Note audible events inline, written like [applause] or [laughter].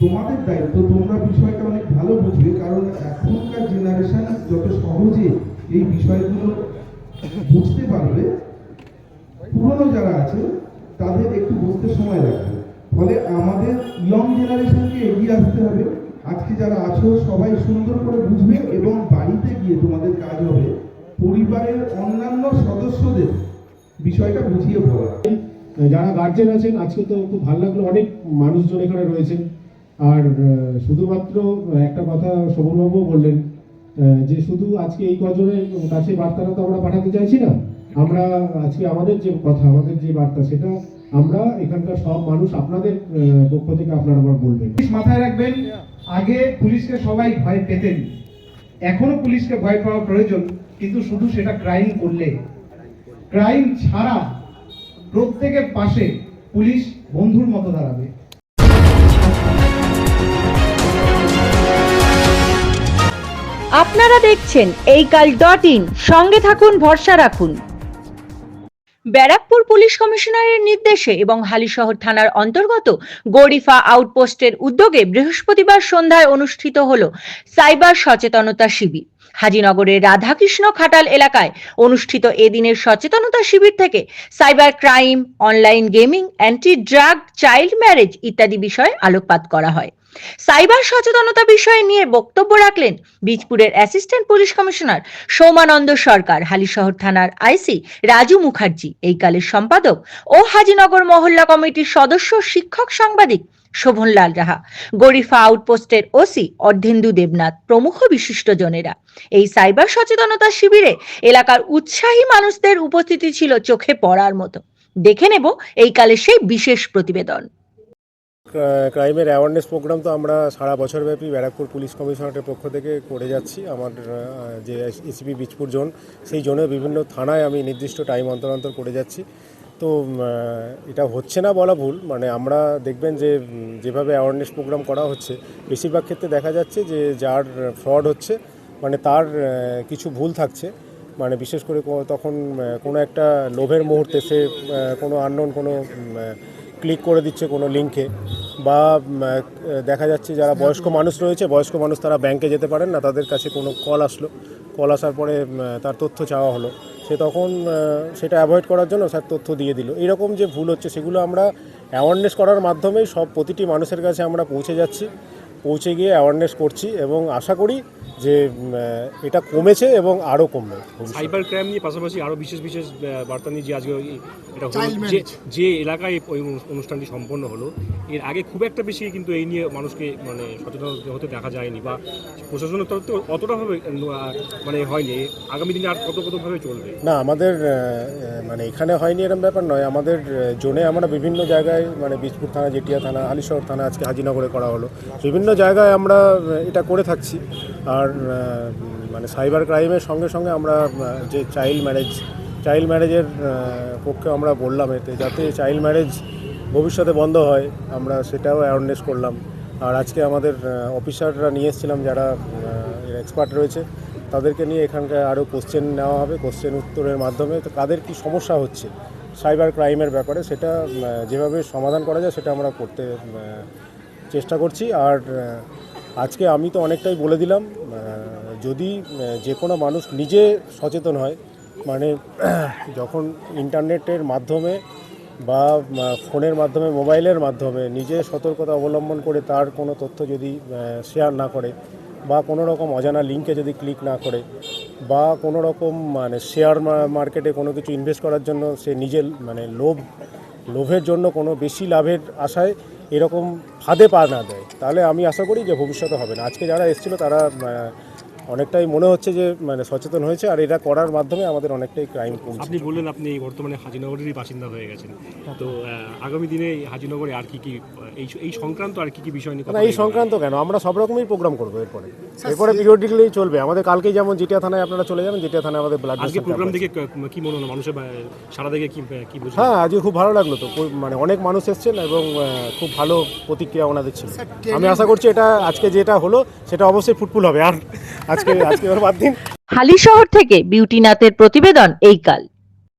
তোমাদের দায়িত্ব, তোমরা বিষয়টা অনেক ভালো বুঝবে, কারণ এখনকার জেনারেশন যত সহজে এই বিষয়গুলো বুঝতে পারবে, পুরনো যারা আছে, তাদের একটু বুঝতে সময় লাগবে। ফলে আমাদের ইয়ং জেনারেশনকে এগিয়ে আসতে হবে। আজকে যারা আছো, সবাই সুন্দর করে বুঝবে এবং বাড়িতে গিয়ে তোমাদের কাজ হবে। পরিবারের অন্যান্য সদস্যদের বিষয়টা বুঝিয়ে বলা। যারা গার্জেন আছেন, আজকে তো খুব ভালো লাগল। অনেক মানুষজন এখানে রয়েছেন। আর শুধুমাত্র একটা কথা শোভনবাবু বললেন যে শুধু আজকে এই কজনের কাছে বার্তাটা তো আমরা পাঠাতে চাইছি না। আমরা আজকে আমাদের যে কথা, আমাদের যে বার্তা, সেটা আমরা এখানকার সব মানুষ আপনাদের পক্ষ থেকে আপনারা আবার বলবেন। মাথায় রাখবেন, আগে পুলিশকে সবাই ভয় পেতেন। এখনও পুলিশকে ভয় পাওয়া প্রয়োজন, কিন্তু শুধু সেটা ক্রাইম করলে। ক্রাইম ছাড়া প্রত্যেকের পাশে পুলিশ বন্ধুর মতো দাঁড়াবে। আপনারা দেখছেন এই কাল ডট ইন। সঙ্গে থাকুন, ভরসা রাখুন। ব্যারাকপুর পুলিশ কমিশনারের নির্দেশে এবং হালিশহর থানার অন্তর্গত গরিফা আউটপোস্টের উদ্যোগে বৃহস্পতিবার সন্ধ্যায় অনুষ্ঠিত হল সাইবার সচেতনতা শিবির। হাজিনগরের রাধাকৃষ্ণ খাটাল এলাকায় অনুষ্ঠিত এদিনের সচেতনতা শিবির থেকে cyber crime, online gaming anti drug child marriage ইত্যাদি বিষয়ে আলোকপাত করা হয়। সাইবার সচেতনতা বিষয়ে নিয়ে বক্তব্য রাখলেন বীজপুরের assistant police commissioner Soumananda Sarkar Halisahar থানার আইসি রাজু মুখার্জি এই কালের সম্পাদক ও হাজিনগর মহল্লা কমিটির সদস্য শিক্ষক সাংবাদিক শোভনলাল রাহা, গরিফা আউটপোস্টের ওসি অর্ধেন্দু দেবনাথ প্রমুখ বিশিষ্টজনেরা এই সাইবার সচেতনতা শিবিরে এলাকার উৎসাহী মানুষদের উপস্থিতি ছিল চোখে পড়ার মতো। দেখে নেব এই কালের সেই বিশেষ প্রতিবেদন। ক্রাইমের অ্যাওয়ারনেস প্রোগ্রাম তো আমরা সারা বছরব্যাপী ব্যারাকপুর পুলিশ কমিশনারের পক্ষ থেকে করে যাচ্ছি। আমার যে এসিপি বীজপুর জোন সেই জোনে বিভিন্ন থানায় আমি নির্দিষ্ট টাইম অন্তর অন্তর করে যাচ্ছি। তো এটা হচ্ছে না বলা ভুল। মানে আমরা দেখবেন যে যেভাবে অ্যাওয়ারনেস প্রোগ্রাম করা হচ্ছে, বেশিরভাগ ক্ষেত্রে দেখা যাচ্ছে যে, যার ফ্রড হচ্ছে মানে তার কিছু ভুল থাকছে। মানে বিশেষ করে তখন কোনো একটা লোভের মুহূর্তে সে কোনো আননোন কোনো ক্লিক করে দিচ্ছে কোনো লিঙ্কে বা দেখা যাচ্ছে যারা বয়স্ক মানুষ রয়েছে বয়স্ক মানুষ তারা ব্যাংকে যেতে পারেন না তাদের কাছে কোনো কল আসলো। কল আসার পরে তার তথ্য চাওয়া হলো। সে তখন সেটা অ্যাভয়েড করার জন্য স্যার তথ্য দিয়ে দিল। এরকম যে ভুল হচ্ছে সেগুলো আমরা অ্যাওয়ারনেস করার মাধ্যমেই সব প্রতিটি মানুষের কাছে আমরা পৌঁছে যাচ্ছি। পৌঁছে গিয়ে অ্যাওয়ারনেস করছি এবং আশা করি যে এটা কমেছে এবং আরও কমবে। সাইবার ক্রাইম নিয়ে পাশাপাশি আরও বিশেষ বিশেষ বার্তা নিয়ে যে আজকে এটা যে যে এলাকায় ওই অনু- অনুষ্ঠানটি সম্পন্ন হলো এর আগে খুব একটা বেশি কিন্তু এই নিয়ে মানুষকে মানে সচেতন হতে দেখা যায়নি বা প্রশাসনের তরফ থেকে অতটাভাবে মানে হয়নি। আগামী দিনে আর কত কতভাবে চলবে? না আমাদের মানে এখানে হয়নি এরকম ব্যাপার নয়। আমাদের জোনে আমরা বিভিন্ন জায়গায় মানে বীজপুর থানা জেটিয়া থানা হালিশহর থানা আজকে হাজিনগরে করা হলো। বিভিন্ন জায়গায় আমরা এটা করে থাকছি। আর আহ, মানে সাইবার ক্রাইমের সঙ্গে সঙ্গে আমরা যে চাইল্ড ম্যারেজ চাইল্ড ম্যারেজের পক্ষে আমরা বললাম এতে যাতে চাইল্ড ম্যারেজ ভবিষ্যতে বন্ধ হয় আমরা সেটাও অ্যাওয়ারনেস করলাম। আর আজকে আমাদের অফিসাররা নিয়ে এসেছিলাম যারা এক্সপার্ট রয়েছে তাদেরকে নিয়ে এখানকার আরও কোশ্চেন নেওয়া হবে কোশ্চেন উত্তরের মাধ্যমে। তো কাদের কি সমস্যা হচ্ছে সাইবার ক্রাইমের ব্যাপারে সেটা যেভাবে সমাধান করা যায় সেটা আমরা করতে চেষ্টা করছি। আর আজকে আমি তো অনেকটাই বলে দিলাম যদি যে কোনো মানুষ নিজে সচেতন হয় মানে [clears throat] যখন ইন্টারনেটের মাধ্যমে বা ফোনের মাধ্যমে, মোবাইলের মাধ্যমে নিজে সতর্কতা অবলম্বন করে তার কোনো তথ্য যদি শেয়ার না করে বা কোনো রকম অজানা লিঙ্কে যদি ক্লিক না করে বা কোনো রকম মানে শেয়ার মার্কেটে কোনো কিছু ইনভেস্ট করার জন্য সে নিজের মানে লোভ, লোভের জন্য কোনো বেশি লাভের আশায় এরকম ফাঁদে পা না দেয়। তাহলে আমি আশা করি যে ভবিষ্যতে হবে না। আজকে যারা এসেছিল তারা অনেকটাই মনে হচ্ছে যে মানে সচেতন হয়েছে আর এটা করার মাধ্যমে আমাদের অনেকটাই ক্রাইম কমছে। আপনি বললেন আপনি বর্তমানে হাজিনগরেরই বাসিন্দা হয়ে গেছেন। তো আগামী দিনে হাজিনগরে আর কি কি এই এই সংক্রান্ত আর কি কি বিষয় নিয়ে না এই সংক্রান্ত কেন? আমরা সব রকমই প্রোগ্রাম করব এরপরে। এরপরে পিরিয়ডিক্যালি চলবে। আমাদের কালকেই যেমন জিটিয়া থানায় আপনারা চলে যাবেন জিটিয়া থানায় আমাদের ব্লাড আজকে প্রোগ্রাম দেখে কি মনে হলো মানুষের সারা দেখে কি কি বুঝলেন? হ্যাঁ আজকে খুব ভালো লাগল তো। খুব- মানে অনেক মানুষ এসেছেন এবং খুব ভালো প্রতিক্রিয়া ওনাদের ছিল। আমি আশা করছি এটা আজকে যেটা হলো সেটা অবশ্যই ফুটফুল হবে। আর আজকে আজকে বাদ দিন। হালি শহর থেকে বিউটিনাথের প্রতিবেদন এই কাল।